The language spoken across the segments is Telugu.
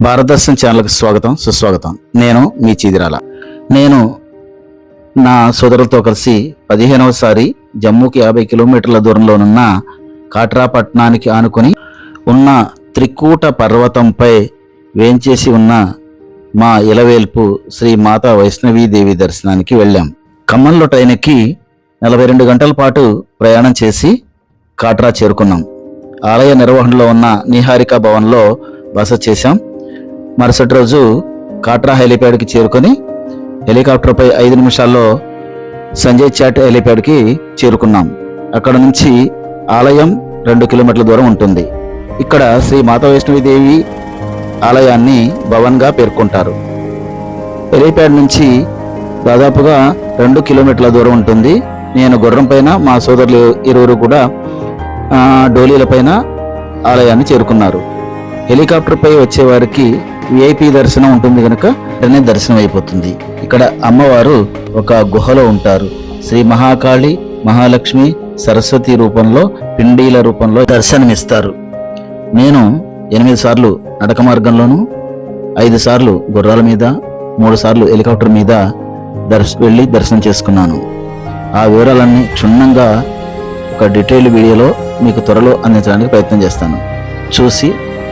భారతదర్శన్ ఛానల్కి స్వాగతం సుస్వాగతం. నేను మీ చీదిరాల. నేను నా సోదరులతో కలిసి పదిహేనవసారి జమ్మూకి యాభై కిలోమీటర్ల దూరంలోనున్న కాట్రా పట్టణానికి ఆనుకొని ఉన్న త్రికూట పర్వతంపై వేంచేసి ఉన్న మా ఇలవేల్పు శ్రీ మాతా వైష్ణవీదేవి దర్శనానికి వెళ్ళాం. ఖమ్మంలో ట్రైన్ ఎక్కి నలభై రెండు గంటల పాటు ప్రయాణం చేసి కాట్రా చేరుకున్నాం. ఆలయ నిర్వహణలో ఉన్న నిహారిక భవన్లో బస చేశాం. మరుసటి రోజు కాట్రా హెలిప్యాడ్కి చేరుకొని హెలికాప్టర్పై ఐదు నిమిషాల్లో సంజయ్ చాట్ హెలిప్యాడ్కి చేరుకున్నాం. అక్కడ నుంచి ఆలయం రెండు కిలోమీటర్ల దూరం ఉంటుంది. ఇక్కడ శ్రీ మాతా వైష్ణవిదేవి ఆలయాన్ని భవన్గా పేర్కొంటారు. హెలిప్యాడ్ నుంచి దాదాపుగా రెండు కిలోమీటర్ల దూరం ఉంటుంది. నేను గుర్రం పైన మా సోదరులు ఇరువురు కూడా డోలీలపైన డోలీల పైన ఆలయాన్ని చేరుకున్నారు. హెలికాప్టర్పై వచ్చేవారికి విఐపి దర్శనం ఉంటుంది కనుక వెంటనే దర్శనం అయిపోతుంది. ఇక్కడ అమ్మవారు ఒక గుహలో ఉంటారు. శ్రీ మహాకాళి మహాలక్ష్మి సరస్వతి రూపంలో పిండీల రూపంలో దర్శనమిస్తారు. నేను ఎనిమిది సార్లు నడక మార్గంలోను ఐదు సార్లు గుర్రాల మీద మూడు సార్లు హెలికాప్టర్ మీద దర్శ వెళ్ళి దర్శనం చేసుకున్నాను. ఆ వివరాలన్నీ క్షుణ్ణంగా ఒక డీటెయిల్ వీడియోలో మీకు త్వరలో అందించడానికి ప్రయత్నం చేస్తాను. చూసి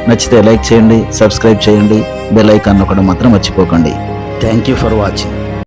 నచ్చితే లైక్ చేయండి సబ్స్క్రైబ్ చేయండి బెల్ ఐకాన్ నొక్కడం మాత్రం మర్చిపోకండి. Thank you for watching